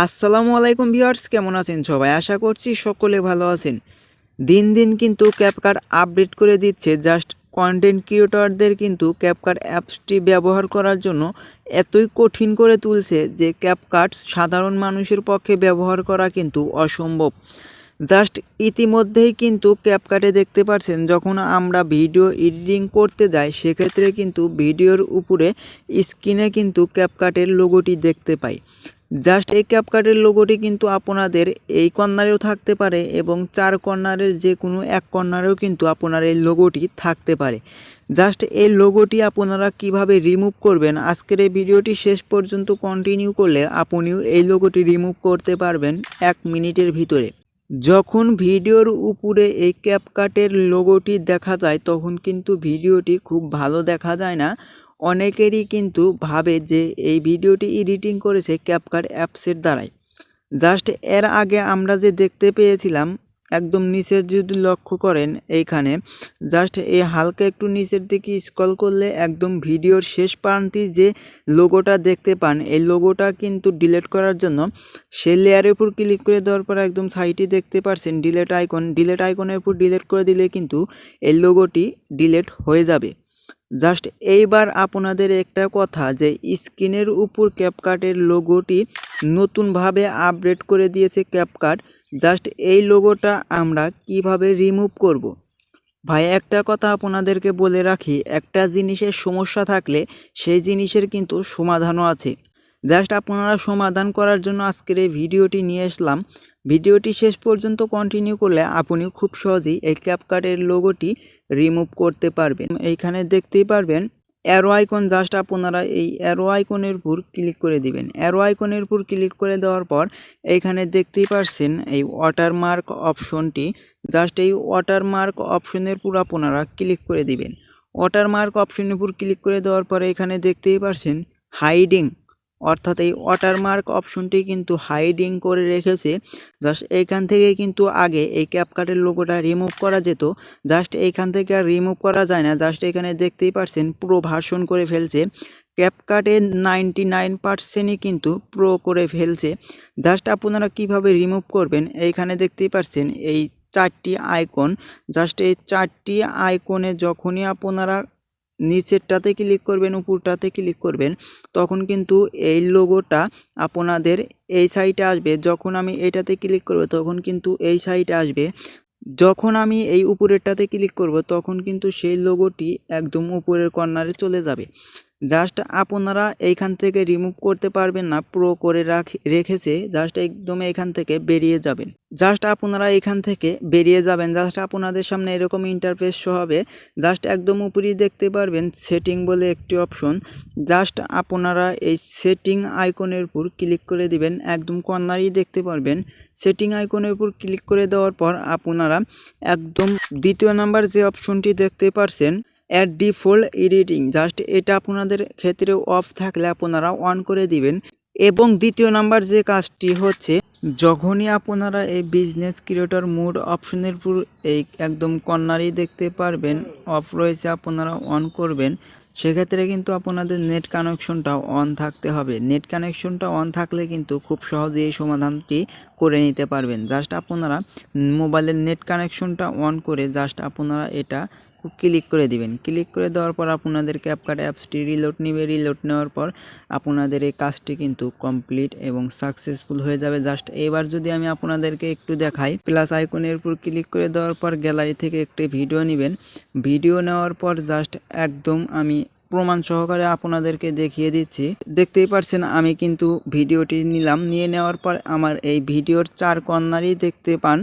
আসসালামু আলাইকুম ভিউয়ার্স, কেমন আছেন সবাই? আশা করছি সকলে ভালো আছেন। দিন দিন কিন্তু ক্যাপকার আপডেট করে দিচ্ছে। জাস্ট কন্টেন্ট ক্রিয়েটরদের কিন্তু ক্যাপকার অ্যাপসটি ব্যবহার করার জন্য এতই কঠিন করে তুলছে যে ক্যাপকার্ট সাধারণ মানুষের পক্ষে ব্যবহার করা কিন্তু অসম্ভব। জাস্ট ইতিমধ্যেই কিন্তু ক্যাপকাটে দেখতে পাচ্ছেন যখন আমরা ভিডিও এডিটিং করতে যাই, সেক্ষেত্রে কিন্তু ভিডিওর উপরে স্ক্রিনে কিন্তু ক্যাপকাটের লোগোটি দেখতে পাই। জাস্ট এই ক্যাপকাটের লোগোটি কিন্তু আপনাদের এই কর্নারেও থাকতে পারে এবং চার কর্নারের যে কোনো এক কর্নারেও কিন্তু আপনার এই লোগোটি থাকতে পারে। জাস্ট এই লোগোটি আপনারা কীভাবে রিমুভ করবেন, আজকের এই ভিডিওটি শেষ পর্যন্ত কন্টিনিউ করলে আপনিও এই লোগোটি রিমুভ করতে পারবেন এক মিনিটের ভিতরে। যখন ভিডিওর উপরে এই ক্যাপকাটের লোগোটি দেখা যায়, তখন কিন্তু ভিডিওটি খুব ভালো দেখা যায় না। অনেকেরই কিন্তু ভাবে যে এই ভিডিওটি এডিটিং করেছে ক্যাপকাট অ্যাপসের দ্বারাই। জাস্ট এর আগে আমরা যে দেখতে পেয়েছিলাম, একদম নিচের যদি লক্ষ্য করেন এইখানে, জাস্ট এই হালকা একটু নিচের দিকে স্ক্রল করলে একদম ভিডিওর শেষ প্রান্তে যে লোগোটা দেখতে পান, এই লোগোটা কিন্তু ডিলেট করার জন্য সেই লেয়ারের উপর ক্লিক করে দেওয়ার পর একদম সাইটে দেখতে পারছেন ডিলেট আইকন ডিলেট আইকনের উপর ডিলেট করে দিলে কিন্তু এই লোগোটি ডিলেট হয়ে যাবে। জাস্ট এইবার আপনাদের একটা কথা যে স্ক্রিনের উপর ক্যাপকাটের লোগোটি নতুনভাবে আপডেট করে দিয়েছে ক্যাপকাট জাস্ট এই লোগোটা আমরা কীভাবে রিমুভ করব। ভাই, একটা কথা আপনাদেরকে বলে রাখি, একটা জিনিসের সমস্যা থাকলে সেই জিনিসের কিন্তু সমাধানও আছে জাস্ট আপনারা সমাধান করার জন্য আজকের এই ভিডিওটি নিয়ে আসলাম। ভিডিওটি শেষ পর্যন্ত কন্টিনিউ করলে আপনি খুব সহজেই এই ক্যাপকাটের লোগোটি রিমুভ করতে পারবেন। এইখানে দেখতেই পারবেন অ্যারো আইকন জাস্ট আপনারা এই অ্যারো আইকনের উপর ক্লিক করে দিবেন। অ্যারো আইকনের উপর ক্লিক করে দেওয়ার পর এইখানে দেখতেই পারছেন এই ওয়াটারমার্ক অপশনটি জাস্ট এই ওয়াটারমার্ক অপশনের উপর আপনারা ক্লিক করে দিবেন। ওয়াটারমার্ক অপশনের উপর ক্লিক করে দেওয়ার পরে এখানে দেখতেই পারছেন হাইডিং অর্থাৎ এই ওয়াটারমার্ক অপশনটি কিন্তু হাইডিং করে রেখেছে। জাস্ট এইখান থেকে কিন্তু আগে এই ক্যাপকাটের লোগোটা রিমুভ করা যেত। জাস্ট এইখান থেকে আর রিমুভ করা যায় না। জাস্ট এখানে দেখতেই পারছেন পুরো ভার্সন করে ফেলছে। ক্যাপকাটের নাইনটি নাইন পার্সেন্টই কিন্তু প্রো করে ফেলছে। জাস্ট আপনারা কীভাবে রিমুভ করবেন, এইখানে দেখতেই পারছেন এই চারটি আইকন জাস্ট এই চারটি আইকনে যখনই আপনারা নিচেরটাতে ক্লিক করবেন, উপরটাতে ক্লিক করবেন, তখন কিন্তু এই লোগোটা আপনাদের এই সাইটে আসবে। যখন আমি এটাতে ক্লিক করব, তখন কিন্তু এই সাইটে আসবে। যখন আমি এই উপরেরটাতে ক্লিক করব, তখন কিন্তু সেই লোগোটি একদম উপরের কর্নারে চলে যাবে। জাস্ট আপনারা এইখান থেকে রিমুভ করতে পারবেন না প্রো করে রাখ, রেখেছে জাস্ট একদম এখান থেকে বেরিয়ে যাবেন। জাস্ট আপনারা এখান থেকে বেরিয়ে যাবেন জাস্ট আপনাদের সামনে এরকম ইন্টারফেস শো হবে। জাস্ট একদম উপরেই দেখতে পারবেন সেটিং বলে একটি অপশন জাস্ট আপনারা এই সেটিং আইকনের উপর ক্লিক করে দিবেন, একদম কর্নারেই দেখতে পারবেন। সেটিং আইকনের উপর ক্লিক করে দেওয়ার পর আপনারা একদম দ্বিতীয় নাম্বার যে অপশনটি দেখতে পারছেন অ্যাড ডিফল্ট এডিটিং জাস্ট এটা আপনাদের ক্ষেত্রে অফ থাকলে আপনারা অন করে দিবেন। এবং দ্বিতীয় নাম্বার যে কাজটি হচ্ছে, যখনই আপনারা এই বিজনেস ক্রিয়েটর মুড অপশনের পুরো এই একদম কর্নারই দেখতে পারবেন অফ রয়েছে, আপনারা অন করবেন। সেক্ষেত্রে কিন্তু আপনাদের নেট কানেকশনটা অন থাকতে হবে। নেট কানেকশনটা অন থাকলে কিন্তু খুব সহজে এই সমাধানটি করে নিতে পারবেন। জাস্ট আপনারা মোবাইলের নেট কানেকশনটা অন করে জাস্ট আপনারা এটা ক্লিক করে দিবেন। ক্লিক করে দেওয়ার পর আপনাদের ক্যাপকাট অ্যাপসটি রিলোড নেবে। রিলোড নেওয়ার পর আপনাদের এই কাজটি কিন্তু কমপ্লিট এবং সাকসেসফুল হয়ে যাবে। জাস্ট এবার যদি আমি আপনাদেরকে একটু দেখাই প্লাস আইকনের উপর ক্লিক করে দেওয়ার পর গ্যালারি থেকে একটি ভিডিও নেবেন। ভিডিও নেওয়ার পর জাস্ট একদম আমি প্রমাণ সহকারে আপনাদেরকে দেখিয়ে দিচ্ছি। দেখতেই পারছেন, আমি কিন্তু ভিডিওটি নিলাম। নিয়ে নেওয়ার পর আমার এই ভিডিওর চার কর্নারই দেখতে পান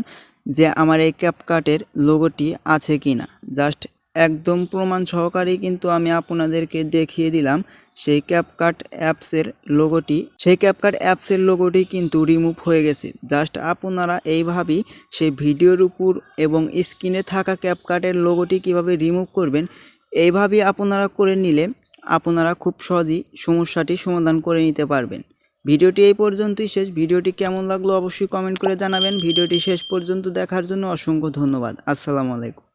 যে আমার এই ক্যাপকাটের লোগোটি আছে কি না জাস্ট একদম প্রমাণ সহকারে কিন্তু আমি আপনাদেরকে দেখিয়ে দিলাম সেই ক্যাপকাট অ্যাপসের লোগোটি সেই ক্যাপকাট অ্যাপসের লোগোটি কিন্তু রিমুভ হয়ে গেছে। জাস্ট আপনারা এইভাবেই সেই ভিডিওর উপর এবং স্ক্রিনে থাকা ক্যাপকাটের লোগোটি কীভাবে রিমুভ করবেন এইভাবেই আপনারা করে নিলে আপনারা খুব সহজেই সমস্যাটি সমাধান করে নিতে পারবেন। ভিডিওটি এই পর্যন্তই শেষ। ভিডিওটি কেমন লাগল অবশ্যই কমেন্ট করে জানাবেন। ভিডিওটি শেষ পর্যন্ত দেখার জন্য অসংখ্য ধন্যবাদ। আসসালামু আলাইকুম।